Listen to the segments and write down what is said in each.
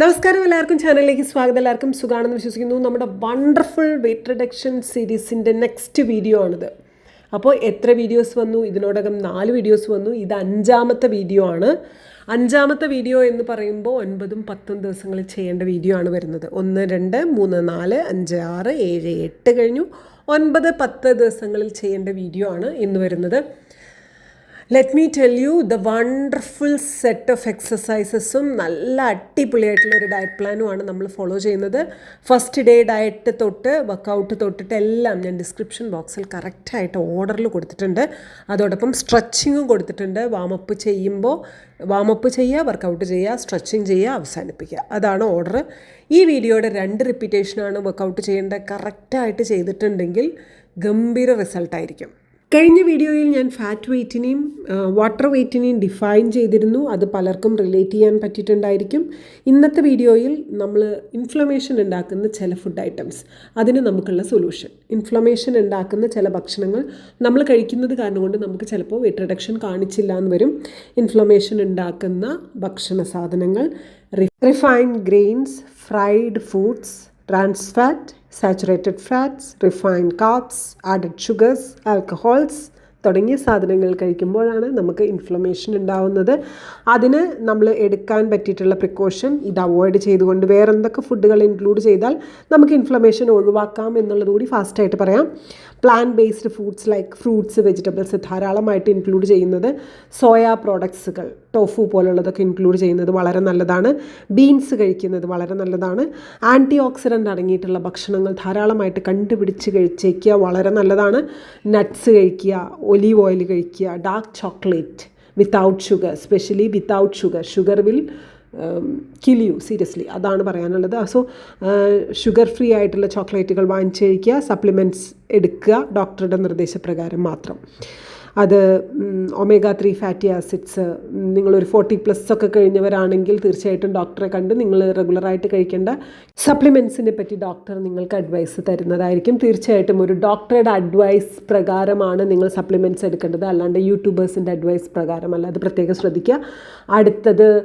നമസ്കാരം എല്ലാവർക്കും. ചാനലിലേക്ക് സ്വാഗതം. എല്ലാവർക്കും സുഖാണെന്ന് വിശ്വസിക്കുന്നു. നമ്മുടെ വണ്ടർഫുൾ വെയിറ്റ് റിഡക്ഷൻ സീരീസിന്റെ നെക്സ്റ്റ് വീഡിയോ ആണിത്. അപ്പോൾ എത്ര വീഡിയോസ് വന്നു? ഇതിനോടകം നാല് വീഡിയോസ് വന്നു. ഇത് അഞ്ചാമത്തെ വീഡിയോ ആണ്. അഞ്ചാമത്തെ വീഡിയോ എന്ന് പറയുമ്പോൾ ഒൻപതും പത്തും ദിവസങ്ങളിൽ ചെയ്യേണ്ട വീഡിയോ ആണ് വരുന്നത്. ഒന്ന് രണ്ട് മൂന്ന് നാല് അഞ്ച് ആറ് ഏഴ് എട്ട് കഴിഞ്ഞു ഒൻപത് പത്ത് ദിവസങ്ങളിൽ ചെയ്യേണ്ട വീഡിയോ ആണ് ഇന്ന് വരുന്നത്. Let me tell you the wonderful set of എക്സസൈസസും നല്ല അടിപൊളിയായിട്ടുള്ള ഒരു ഡയറ്റ് പ്ലാനുമാണ് നമ്മൾ ഫോളോ ചെയ്യുന്നത്. ഫസ്റ്റ് ഡേ ഡയറ്റ് തൊട്ട് വർക്കൗട്ട് തൊട്ടിട്ട് എല്ലാം ഞാൻ ഡിസ്ക്രിപ്ഷൻ ബോക്സിൽ കറക്റ്റായിട്ട് ഓർഡറിൽ കൊടുത്തിട്ടുണ്ട്. അതോടൊപ്പം സ്ട്രെച്ചിങ്ങും കൊടുത്തിട്ടുണ്ട്. വാമപ്പ് ചെയ്യുമ്പോൾ വാമപ്പ് ചെയ്യുക വർക്കൗട്ട് ചെയ്യുക സ്ട്രെച്ചിങ് ചെയ്യുക അവസാനിപ്പിക്കുക. അതാണ് ഓർഡർ ഈ വീഡിയോയുടെ രണ്ട് റിപ്പീറ്റേഷനാണ് വർക്കൗട്ട് ചെയ്യേണ്ടത് കറക്റ്റായിട്ട് ചെയ്തിട്ടുണ്ടെങ്കിൽ ഗംഭീര റിസൾട്ടായിരിക്കും കഴിഞ്ഞ വീഡിയോയിൽ ഞാൻ ഫാറ്റ് വെയ്റ്റിനെയും വാട്ടർ വെയ്റ്റിനെയും ഡിഫൈൻ ചെയ്തിരുന്നു. അത് പലർക്കും റിലേറ്റ് ചെയ്യാൻ പറ്റിയിട്ടുണ്ടായിരിക്കും. ഇന്നത്തെ വീഡിയോയിൽ നമ്മൾ ഇൻഫ്ലമേഷൻ ഉണ്ടാക്കുന്ന ചില ഫുഡ് ഐറ്റംസ് അതിന് നമുക്കുള്ള സൊല്യൂഷൻ ഇൻഫ്ലമേഷൻ ഉണ്ടാക്കുന്ന ചില ഭക്ഷണങ്ങൾ നമ്മൾ കഴിക്കുന്നത് കാരണം കൊണ്ട് നമുക്ക് ചിലപ്പോൾ വെയിറ്റ് റിഡക്ഷൻ കാണിച്ചില്ല എന്ന് വരും. ഇൻഫ്ലമേഷൻ ഉണ്ടാക്കുന്ന ഭക്ഷണ സാധനങ്ങൾ refined grains fried foods trans fat saturated fats refined carbs added sugars alcohols തുടങ്ങിയ സാധനങ്ങൾ കഴിക്കുമ്പോഴാണ് നമുക്ക് ഇൻഫ്ലമേഷൻ ഉണ്ടാവുന്നത്. അതിന് നമ്മൾ എടുക്കാൻ പറ്റിയിട്ടുള്ള പ്രിക്കോഷൻ ഇത് അവോയ്ഡ് ചെയ്തുകൊണ്ട് വേറെന്തൊക്കെ ഫുഡുകൾ ഇൻക്ലൂഡ് ചെയ്താൽ നമുക്ക് ഇൻഫ്ലമേഷൻ ഒഴിവാക്കാം എന്നുള്ളത് കൂടി ഫാസ്റ്റായിട്ട് പറയാം. Plant based foods like fruits vegetables ധാരാളമായിട്ട് ഇൻക്ലൂഡ് ചെയ്യുന്നത് സോയ പ്രോഡക്ട്സുകൾ ടോഫു പോലുള്ളതൊക്കെ ഇൻക്ലൂഡ് ചെയ്യുന്നത് വളരെ നല്ലതാണ്. ബീൻസ് കഴിക്കുന്നത് വളരെ നല്ലതാണ്. ആന്റി ഓക്സിഡന്റ് അടങ്ങിയിട്ടുള്ള ഭക്ഷണങ്ങൾ ധാരാളമായിട്ട് കണ്ടുപിടിച്ച് കഴിച്ചേക്കുക വളരെ നല്ലതാണ്. നട്ട്സ് കഴിക്കുക ഒലീവ് ഓയിൽ കഴിക്കുക dark chocolate without sugar specially without sugar sugar will kill you seriously അതാണ് പറയാനുള്ളത്. സോ ഷുഗർ ഫ്രീ ആയിട്ടുള്ള ചോക്ലേറ്റുകൾ വാങ്ങിച്ച് കഴിക്കുക സപ്ലിമെന്റ്സ് എടുക്കുക ഡോക്ടറുടെ നിർദ്ദേശപ്രകാരം മാത്രം. അത് ഒമേഗ ത്രീ ഫാറ്റി ആസിഡ്സ് നിങ്ങളൊരു ഫോർട്ടി പ്ലസ് ഒക്കെ കഴിഞ്ഞവരാണെങ്കിൽ തീർച്ചയായിട്ടും ഡോക്ടറെ കണ്ട് നിങ്ങൾ റെഗുലറായിട്ട് കഴിക്കേണ്ട സപ്ലിമെൻസിനെ പറ്റി ഡോക്ടർ നിങ്ങൾക്ക് അഡ്വൈസ് തരുന്നതായിരിക്കും. തീർച്ചയായിട്ടും ഒരു ഡോക്ടറുടെ അഡ്വൈസ് പ്രകാരമാണ് നിങ്ങൾ സപ്ലിമെന്റ്സ് എടുക്കേണ്ടത്. അല്ലാണ്ട് യൂട്യൂബേഴ്സിന്റെ അഡ്വൈസ് പ്രകാരമല്ല. അത് പ്രത്യേകം ശ്രദ്ധിക്കുക. അടുത്തത്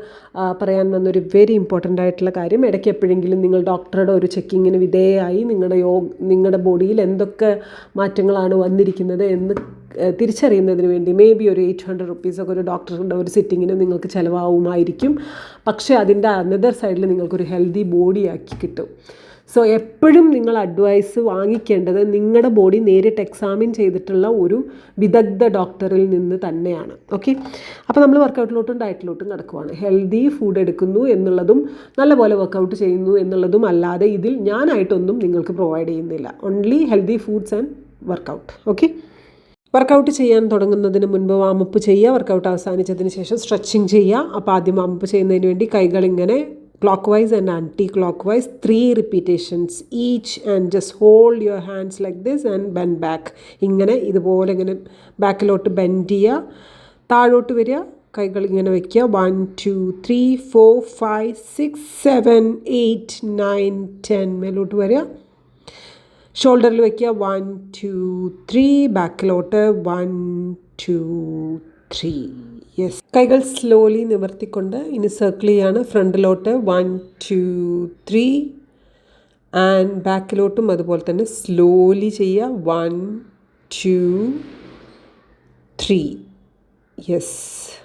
പറയാൻ വന്നൊരു വെരി ഇമ്പോർട്ടന്റ് ആയിട്ടുള്ള കാര്യം ഇടയ്ക്ക് എപ്പോഴെങ്കിലും നിങ്ങൾ ഡോക്ടറുടെ ഒരു ചെക്കിങ്ങിന് വിധേയമായി നിങ്ങളുടെ യോ നിങ്ങളുടെ ബോഡിയിൽ എന്തൊക്കെ മാറ്റങ്ങളാണ് വന്നിരിക്കുന്നത് എന്ന് തിരിച്ചറിയുന്നതിന് വേണ്ടി മേ ബി ഒരു എയ്റ്റ് ഹൺഡ്രഡ് റുപ്പീസൊക്കെ ഒരു ഡോക്ടറുടെ ഒരു സിറ്റിങ്ങിന് നിങ്ങൾക്ക് ചിലവാകുമായിരിക്കും പക്ഷേ അതിന്റെ അനദർ സൈഡിൽ നിങ്ങൾക്കൊരു ഹെൽത്തി ബോഡിയാക്കി കിട്ടും. സോ എപ്പോഴും നിങ്ങൾ അഡ്വൈസ് വാങ്ങിക്കേണ്ടത് നിങ്ങളുടെ ബോഡി നേരിട്ട് എക്സാമിൻ ചെയ്തിട്ടുള്ള ഒരു വിദഗ്ധ ഡോക്ടറിൽ നിന്ന് തന്നെയാണ്. ഓക്കെ അപ്പോൾ നമ്മൾ വർക്കൗട്ടിലോട്ടും ഡയറ്റിലോട്ടും കിടക്കുവാണ് ഹെൽത്തി ഫുഡ് എടുക്കുന്നു എന്നുള്ളതും നല്ലപോലെ വർക്കൗട്ട് ചെയ്യുന്നു എന്നുള്ളതും അല്ലാതെ ഇതിൽ ഞാനായിട്ടൊന്നും നിങ്ങൾക്ക് പ്രൊവൈഡ് ചെയ്യുന്നില്ല. Only healthy foods and workout okay workout ചെയ്യാൻ തുടങ്ങുന്നതിന് മുൻപ് വാമപ്പ് ചെയ്യുക വർക്കൗട്ട് അവസാനിച്ചതിന് ശേഷം സ്ട്രെച്ചിങ് ചെയ്യുക. അപ്പോൾ ആദ്യം വാമപ്പ് ചെയ്യുന്നതിന് വേണ്ടി കൈകൾ ഇങ്ങനെ clockwise and anticlockwise three repetitions each and just hold your hands like this and bend back ഇങ്ങനെ ഇതുപോലെ ഇങ്ങനെ ബാക്കിലോട്ട് ബെൻഡ് ചെയ്യുക. താഴോട്ട് വരിക കൈകൾ ഇങ്ങനെ വയ്ക്കുക one two three four five six seven eight nine ten മേലോട്ട് വരിക. ഷോൾഡറിൽ വയ്ക്കുക. One two three. ബാക്കിലോട്ട് വൺ ടു ത്രീ. യെസ്. കൈകൾ സ്ലോലി നിവർത്തിക്കൊണ്ട് ഇനി സർക്കിൾ ചെയ്യാണ്. ഫ്രണ്ടിലോട്ട് വൺ ടു ത്രീ. ആൻഡ് ബാക്കിലോട്ടും അതുപോലെ തന്നെ സ്ലോലി ചെയ്യുക. One two three. യെസ്.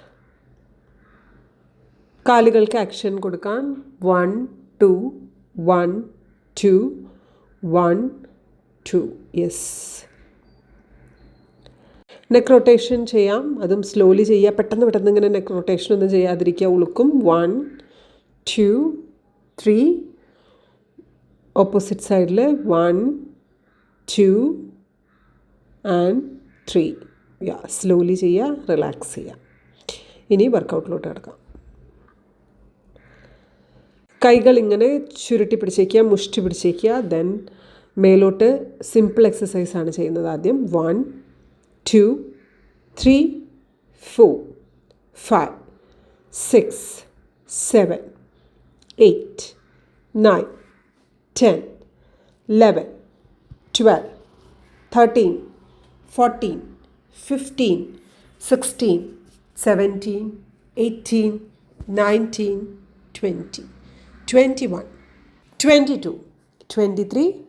കാലുകൾക്ക് ആക്ഷൻ കൊടുക്കാൻ one two one two one. Two yes neck rotation ചെയ്യാം. അതും സ്ലോലി ചെയ്യുക പെട്ടെന്ന് പെട്ടെന്ന് ഇങ്ങനെ നെക്ക് റൊട്ടേഷൻ ഒന്നും ചെയ്യാതിരിക്കുക. ഉളുക്കും. വൺ ടു ത്രീ ഓപ്പോസിറ്റ് സൈഡിൽ one two and three yeah slowly ചെയ്യുക. റിലാക്സ് ചെയ്യുക. ഇനി വർക്കൗട്ടിലോട്ട് കിടക്കാം. കൈകൾ ഇങ്ങനെ ചുരുട്ടി പിടിച്ചേക്കുക. മുഷ്ടി പിടിച്ചേക്കുക. ദെൻ മേലോട്ട് സിമ്പിൾ ആണ് ചെയ്യുന്നത് ആദ്യം. One two three four five six seven eight nine ten eleven twelve thirteen fourteen fifteen sixteen seventeen eighteen nineteen twenty 21, 22, 23,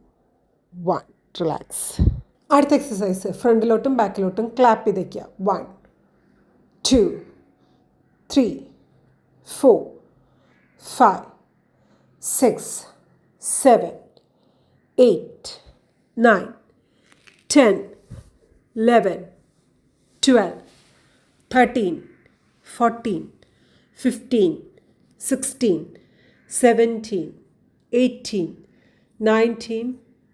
1. Relax അടുത്ത എക്സസൈസ് ഫ്രണ്ടിലോട്ടും ബാക്കിലോട്ടും ക്ലാപ്പ് ചെയ്തേക്കുക one two three four five six seven eight nine ten eleven twelve thirteen fourteen fifteen sixteen seventeen eighteen nineteen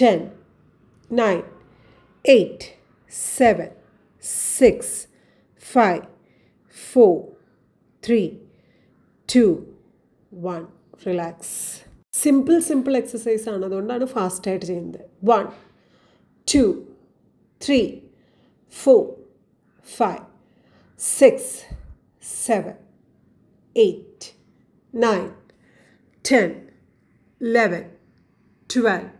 Seven twenty eight twenty nine thirty thirty one thirty two thirty three thirty four thirty five thirty six thirty seven thirty eight thirty nine forty ten nine eight seven six five four three two one relax simple simple exercise ആണ്. അതുകൊണ്ടാണ് ഫാസ്റ്റായിട്ട് ചെയ്യുന്നത്. One two three four five six seven eight nine ten eleven twelve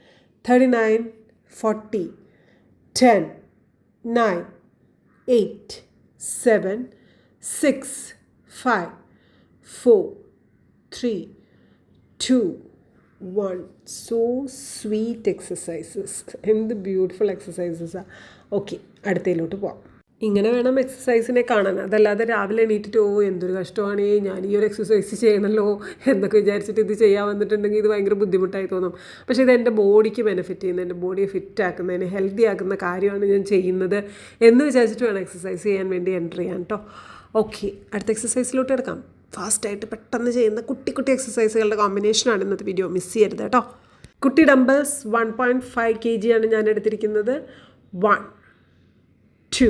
thirty nine forty ten nine eight seven six five four three two one so sweet exercises എന്ത് beautiful എക്സസൈസസാണ് okay അടുത്തതിലോട്ട് പോവാം. ഇങ്ങനെ വേണം എക്സസൈസിനെ കാണാൻ. അതല്ലാതെ രാവിലെ എണീറ്റിട്ട് ഓ എന്തൊരു കഷ്ടമാണ് ഞാൻ ഈ ഒരു എക്സസൈസ് ചെയ്യണമല്ലോ എന്നൊക്കെ വിചാരിച്ചിട്ട് ഇത് ചെയ്യാൻ വന്നിട്ടുണ്ടെങ്കിൽ ഇത് ഭയങ്കര ബുദ്ധിമുട്ടായി തോന്നും. പക്ഷേ ഇത് എന്റെ ബോഡിക്ക് ബെനിഫിറ്റ് ചെയ്യുന്ന എന്റെ ബോഡിയെ ഫിറ്റ് ആക്കുന്നതിന് ഹെൽത്തി ആക്കുന്ന കാര്യമാണ് ഞാൻ ചെയ്യുന്നത് എന്ന് വിചാരിച്ചിട്ട് വേണം എക്സസൈസ് ചെയ്യാൻ വേണ്ടി എന്റർ ചെയ്യാൻ കേട്ടോ ഓക്കെ അടുത്ത എക്സസൈസിലോട്ട് എടുക്കാം ഫാസ്റ്റായിട്ട് പെട്ടെന്ന് ചെയ്യുന്ന കുട്ടി കുട്ടി എക്സസൈസുകളുടെ കോമ്പിനേഷനാണ് ഇന്നത്തെ വീഡിയോ മിസ് ചെയ്യരുത് കേട്ടോ കുട്ടി dumbbells one point five K ജിയാണ് ഞാൻ എടുത്തിരിക്കുന്നത്. One two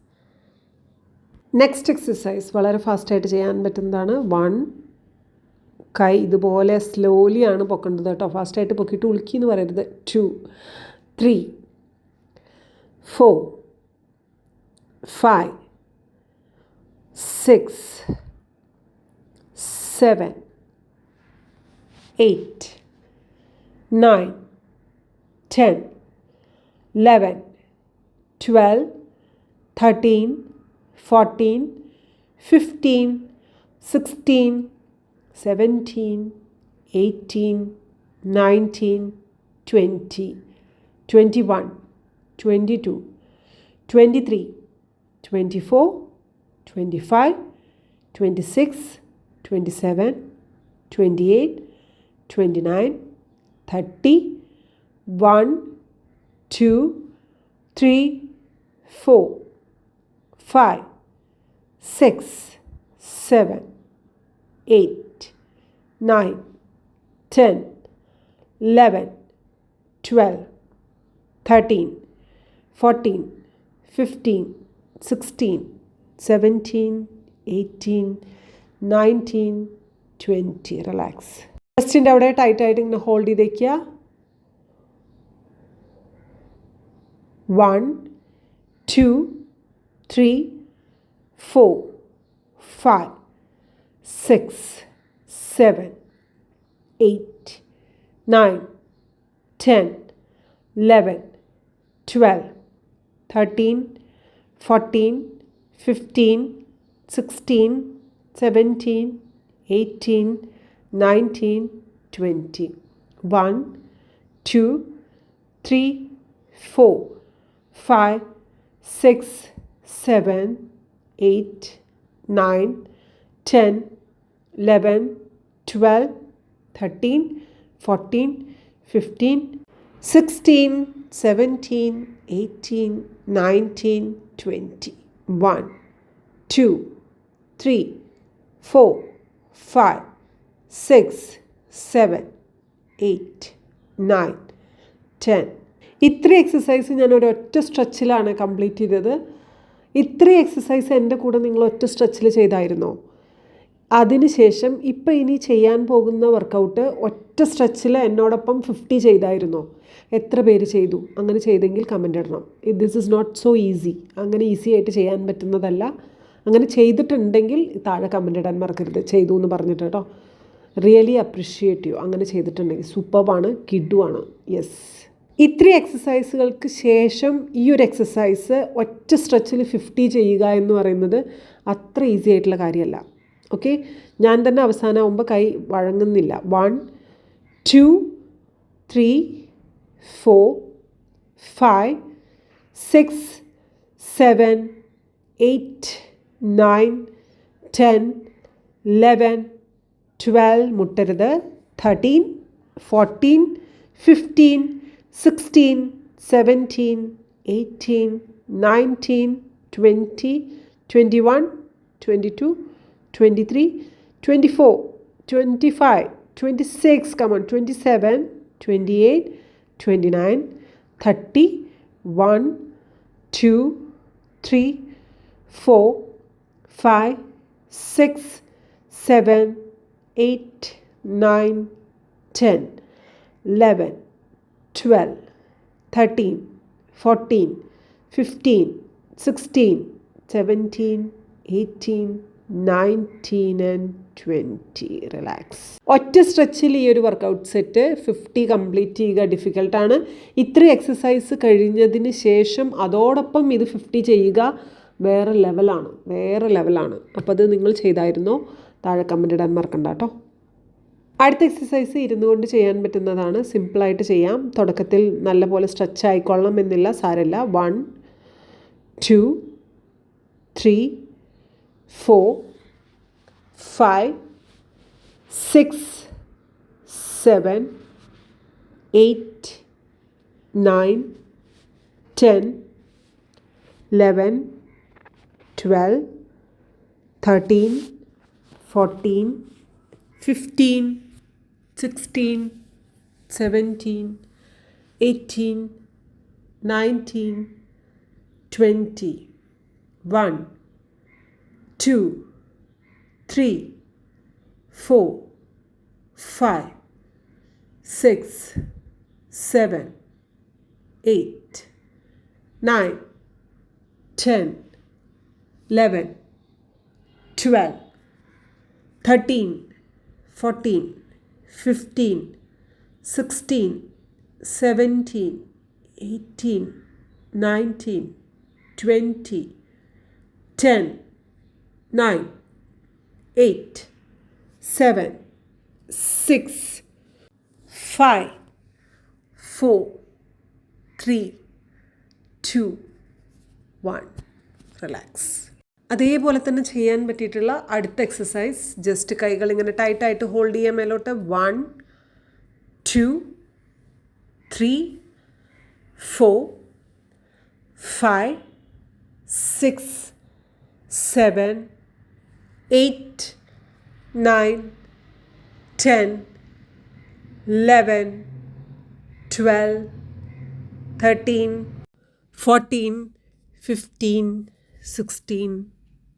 Next exercise വളരെ ഫാസ്റ്റായിട്ട് ചെയ്യാൻ പറ്റുന്നതാണ്. വൺ കൈ ഇതുപോലെ സ്ലോലി ആണ് പൊക്കേണ്ടത് കേട്ടോ. ഫാസ്റ്റായിട്ട് പൊക്കിയിട്ട് ഉളുക്കി എന്ന് പറയരുത്. Two three four five six seven eight nine ten eleven twelve thirteen 14, 15, 16, 17, 18, 19, 20, 21, 22, 23, 24, 25, 26, 27, 28, 29, 30, 1, 2, 3, 4, 5, six seven eight nine thirty one two three four five, six, seven, eight, nine, ten, eleven, twelve, thirteen, fourteen, fifteen, sixteen, seventeen, eighteen, nineteen twenty relax ചെസ്റ്റിന്റെ അവിടെ ടൈറ്റായിട്ട് ഇങ്ങനെ hold ചെയ്ത് വയ്ക്കുക one two three, four, five, six, seven, eight, nine, ten, eleven, twelve, thirteen, fourteen, fifteen, sixteen, seventeen, eighteen, nineteen, twenty. One, two, three, four, five, six, seven, eight nine ten eleven twelve thirteen fourteen fifteen sixteen seventeen eighteen nineteen twenty one two three four five six seven eight nine ten ഇത്രയും exercise ഞാൻ ഒരു ഒറ്റ സ്ട്രെച്ചിലാണ് complete ചെയ്തത്. ഇത്രയും exercise എന്റെ കൂടെ നിങ്ങൾ ഒറ്റ സ്ട്രെച്ചിൽ ചെയ്തായിരുന്നോ? അതിനുശേഷം ഇപ്പം ഇനി ചെയ്യാൻ പോകുന്ന വർക്കൗട്ട് ഒറ്റ സ്ട്രെച്ചിൽ എന്നോടൊപ്പം ഫിഫ്റ്റി ചെയ്തായിരുന്നോ? എത്ര പേര് ചെയ്തു? അങ്ങനെ ചെയ്തെങ്കിൽ കമന്റ് ഇടണം. This is not so easy അങ്ങനെ ഈസി ആയിട്ട് ചെയ്യാൻ പറ്റുന്നതല്ല. അങ്ങനെ ചെയ്തിട്ടുണ്ടെങ്കിൽ താഴെ കമന്റ് ഇടാൻ മറക്കരുത്. ചെയ്തു എന്ന് പറഞ്ഞിട്ട് കേട്ടോ. റിയലി അപ്രിഷ്യേറ്റ് യു അങ്ങനെ ചെയ്തിട്ടുണ്ടെങ്കിൽ സൂപ്പർ ആണ്. കിഡുവാണ് യെസ് ഇത്രയും എക്സസൈസുകൾക്ക് ശേഷം ഈ ഒരു എക്സസൈസ് ഒറ്റ സ്ട്രെച്ചിൽ ഫിഫ്റ്റി ചെയ്യുക എന്ന് പറയുന്നത് അത്ര ഈസി ആയിട്ടുള്ള കാര്യമല്ല. ഓക്കെ ഞാൻ തന്നെ അവസാനമാകുമ്പോൾ കൈ വഴങ്ങുന്നില്ല. One two three four five six seven eight nine ten eleven twelve മുട്ടരുത്. Thirteen fourteen fifteen 16, 17, 18, 19, 20, 21, 22, 23, 24, 25, 26, come on, 27, 28, 29, 30, 1, 2, 3, 4, 5, 6, 7, 8, 9, 10, 11, twelve thirteen fourteen fifteen sixteen seventeen eighteen nineteen and twenty relax ഒറ്റ സ്ട്രെച്ചിൽ ഈ ഒരു വർക്കൗട്ട് സെറ്റ് ഫിഫ്റ്റി കംപ്ലീറ്റ് ചെയ്യുക ഡിഫിക്കൽട്ടാണ് ഇത്ര exercise കഴിഞ്ഞതിന് ശേഷം അതോടൊപ്പം ഇത് ഫിഫ്റ്റി ചെയ്യുക വേറെ ലെവലാണ് വേറെ ലെവലാണ് അപ്പോൾ അത് നിങ്ങൾ ചെയ്തായിരുന്നോ? താഴെ കമന്റ് ഇടാൻ മറക്കണ്ട കേട്ടോ. അടുത്ത എക്സസൈസ് ഇരുന്നു കൊണ്ട് ചെയ്യാൻ പറ്റുന്നതാണ്. സിമ്പിളായിട്ട് ചെയ്യാം. തുടക്കത്തിൽ നല്ലപോലെ സ്ട്രെച്ച് ആയിക്കൊള്ളണം എന്നില്ല. സാരല്ല one two three four five six seven eight nine ten eleven twelve thirteen fourteen fifteen 16, 17, 18, 19, 20. 1, 2, 3, 4, 5, 6, 7, 8, 9, 10, 11, 12, 13, 14, 15, 16, 17, 18, 19, 20, 10, 9, 8, 7, 6, 5, 4, 3, 2, 1. Relax. അതേപോലെ തന്നെ ചെയ്യാൻ പറ്റിയിട്ടുള്ള അടുത്ത എക്സസൈസ് ജസ്റ്റ് കൈകൾ ഇങ്ങനെ ടൈറ്റായിട്ട് ഹോൾഡ് ചെയ്യാൻ മേലോട്ട്. One two three four five six seven eight nine ten eleven twelve thirteen fourteen fifteen sixteen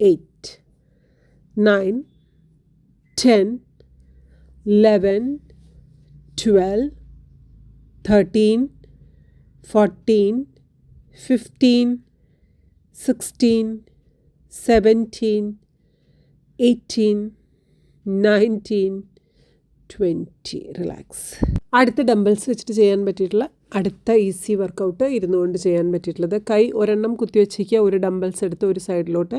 eight, nine, ten, eleven, twelve, thirteen, fourteen, fifteen, sixteen, seventeen, eighteen, nineteen, twenty relax അടുത്ത dumbbells വെച്ചിട്ട് ചെയ്യാൻ പറ്റിയിട്ടുള്ള അടുത്ത easy workout ഇരുന്നുകൊണ്ട് ചെയ്യാൻ പറ്റിയിട്ടുള്ളത്. കൈ ഒരെണ്ണം കുത്തി വെച്ചിരിക്കുക. ഒരു ഡംബിൾസ് എടുത്ത് ഒരു സൈഡിലോട്ട്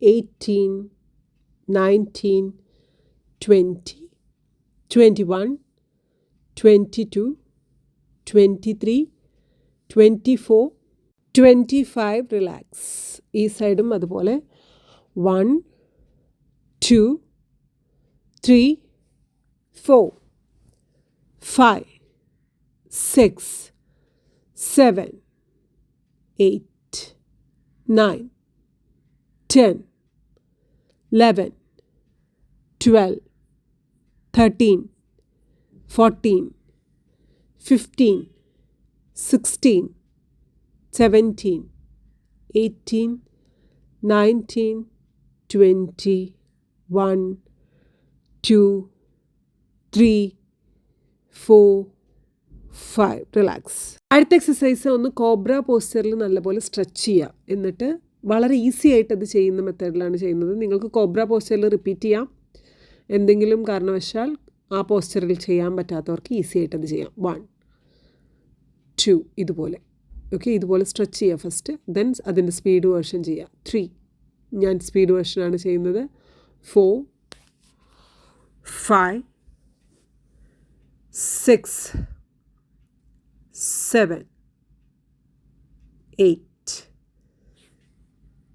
18, 19, 20, 21, 22, 23, 24, 25 relax ഈ സൈഡും അതുപോലെ. One two three four five six seven eight nine ten eleven, twelve, thirteen, fourteen, fifteen, sixteen, seventeen, eighteen, nineteen, twenty, one, two, three, four. Five relax അടുത്ത എക്സസൈസ് ഒന്ന് കോബ്ര പോസ്റ്ററിൽ നല്ലപോലെ സ്ട്രെച്ച് ചെയ്യുക എന്നിട്ട് വളരെ ഈസി ആയിട്ട് അത് ചെയ്യുന്ന മെത്തേഡിലാണ് ചെയ്യുന്നത്. നിങ്ങൾക്ക് കോബ്ര പോസ്റ്ററിൽ റിപ്പീറ്റ് ചെയ്യാം. എന്തെങ്കിലും കാരണവശാൽ ആ പോസ്റ്ററിൽ ചെയ്യാൻ പറ്റാത്തവർക്ക് ഈസി ആയിട്ട് അത് ചെയ്യാം. വൺ ടു ഇതുപോലെ. ഓക്കെ ഇതുപോലെ സ്ട്രെച്ച് ചെയ്യുക ഫസ്റ്റ് ദെൻ അതിന്റെ സ്പീഡ് വേർഷൻ ചെയ്യുക ത്രീ ഞാൻ സ്പീഡ് വേർഷനാണ് ചെയ്യുന്നത്. Four five six seven eight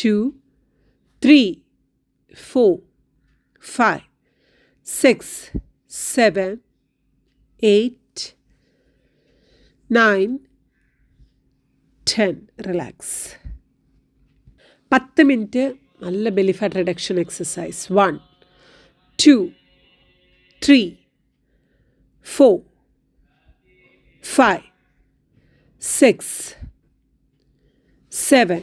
2, 3, 4, 5, 6, 7, 8, 9, 10. Relax പത്ത് മിനിറ്റ് നല്ല belly fat reduction exercise one two three four five six seven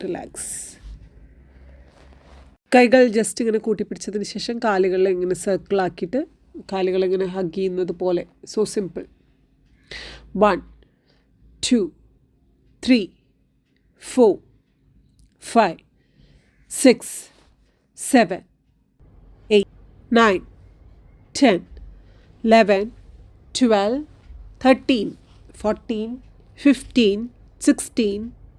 Relax കൈകൾ ജസ്റ്റ് ഇങ്ങനെ കൂട്ടിപ്പിടിച്ചതിന് ശേഷം കാലുകൾ ഇങ്ങനെ സർക്കിളാക്കിയിട്ട് കാലുകൾ ഇങ്ങനെ ഹഗ് ചെയ്യുന്നത് പോലെ. So simple one two three four five six seven eight nine ten eleven twelve thirteen fourteen fifteen sixteen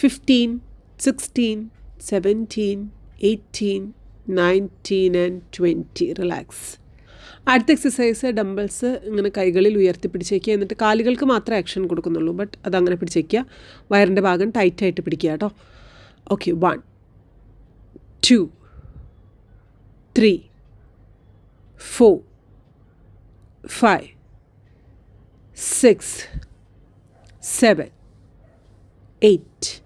seven eight nine ten eleven twelve thirteen fourteen fifteen sixteen seventeen eighteen nineteen and twenty relax അടുത്ത exercise dumbbells ഇങ്ങനെ കൈകളിൽ ഉയർത്തി പിടിച്ചേക്കുക. എന്നിട്ട് കാലുകൾക്ക് മാത്രമേ action കൊടുക്കുന്നുള്ളൂ. But അതങ്ങനെ പിടിച്ചേക്കുക. വയറിന്റെ ഭാഗം ടൈറ്റായിട്ട് പിടിക്കുക കേട്ടോ. Okay one two three four five six seven eight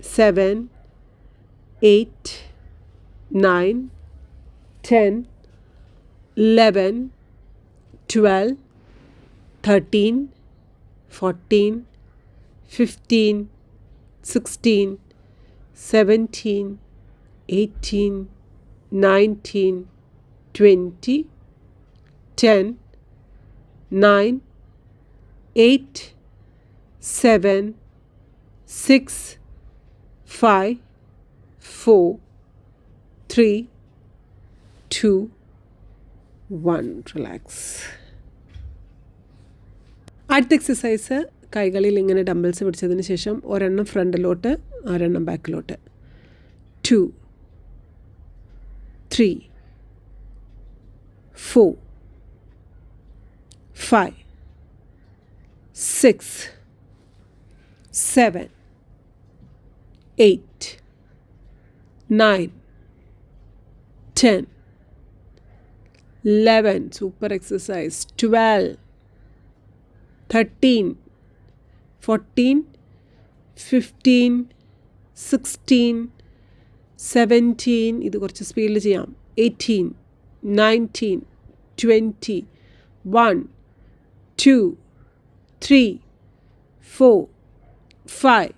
seven, eight, nine, ten, eleven, twelve, thirteen, fourteen, fifteen, sixteen, seventeen, eighteen, nineteen, twenty, ten, nine, eight, seven, six five four three two one relax അടുത്ത exercise കൈകളിൽ ഇങ്ങനെ dumbbells പിടിച്ചതിന് ശേഷം ഒരെണ്ണം ഫ്രണ്ടിലോട്ട് ഒരെണ്ണം ബാക്കിലോട്ട് two three four five six seven eight nine ten eleven super exercise twelve thirteen fourteen fifteen sixteen seventeen ഇത് കുറച്ച് സ്പീഡിൽ ചെയ്യാം. Eighteen nineteen twenty one two three four five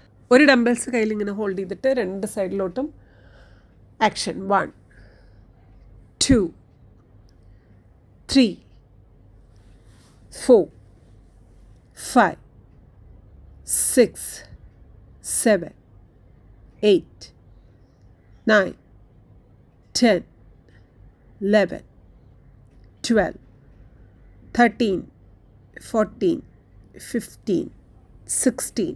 ഒരു ഡംബൽസ് കയ്യിൽ ഇങ്ങനെ ഹോൾഡ് ചെയ്തിട്ട് രണ്ട് സൈഡിലോട്ടും action. One two three four five six seven eight nine ten eleven twelve thirteen fourteen fifteen sixteen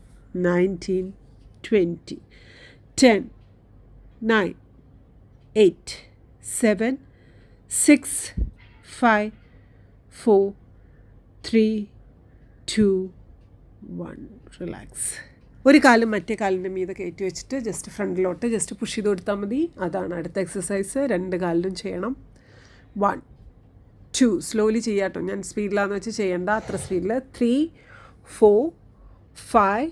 nineteen twenty ten nine eight seven six five four three two one relax ഒരു കാലം മറ്റേ കാലിന്റെ മീതെ കയറ്റി വെച്ചിട്ട് just ഫ്രണ്ടിലോട്ട് just push ചെയ്ത് കൊടുത്താൽ മതി. അതാണ് അടുത്ത എക്സസൈസ് രണ്ട് കാലിലും ചെയ്യണം. വൺ ടു സ്ലോലി ചെയ്യാട്ടോ. ഞാൻ സ്പീഡിലാന്ന് വെച്ച് ചെയ്യേണ്ട. അത്ര സ്പീഡിൽ three four five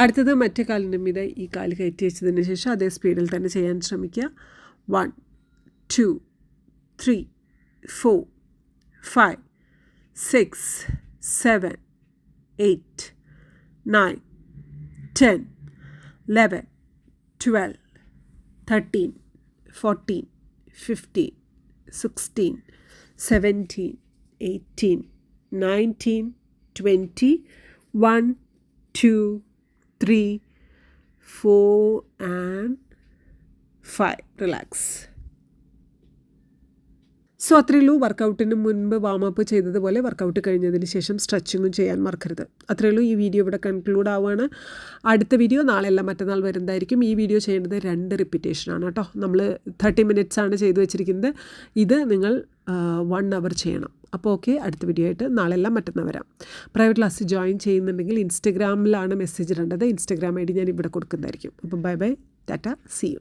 അടുത്തത് മറ്റേ കാലിന്റെ മീതെ ഈ കാൽ കയറ്റി വെച്ചതിന് ശേഷം അതേ സ്പീഡിൽ തന്നെ ചെയ്യാൻ ശ്രമിക്കുക. One two three four five six seven eight nine ten eleven twelve thirteen fourteen fifteen sixteen seventeen eighteen nineteen twenty one two three four and five relax so അത്രയുള്ളൂ വർക്കൗട്ടിന് മുൻപ് വാമപ്പ് ചെയ്തതുപോലെ വർക്കൗട്ട് കഴിഞ്ഞതിന് ശേഷം സ്ട്രെച്ചിങ്ങും ചെയ്യാൻ മറക്കരുത്. അത്രയുള്ളൂ ഈ വീഡിയോ ഇവിടെ conclude ആവുകയാണ്. അടുത്ത വീഡിയോ നാളെ അല്ല മറ്റന്നാൾ വരുന്നതായിരിക്കും. ഈ വീഡിയോ ചെയ്യേണ്ടത് രണ്ട് റിപ്പീറ്റേഷനാണ് കേട്ടോ. നമ്മൾ തേർട്ടി മിനിറ്റ്സ് ആണ് ചെയ്തു വെച്ചിരിക്കുന്നത്. ഇത് നിങ്ങൾ വൺ അവർ ചെയ്യണം. അപ്പോൾ ഓക്കെ അടുത്ത വീഡിയോ ആയിട്ട് നാളെ എല്ലാം മറ്റന്നാൾ വരാം. പ്രൈവറ്റ് ക്ലാസ് ജോയിൻ ചെയ്യുന്നുണ്ടെങ്കിൽ ഇൻസ്റ്റഗ്രാമിലാണ് മെസ്സേജ് ഇടേണ്ടത്. ഇൻസ്റ്റഗ്രാം ഐ ഡി ഞാൻ ഇവിടെ കൊടുക്കുന്നതായിരിക്കും. അപ്പം bye bye tata see you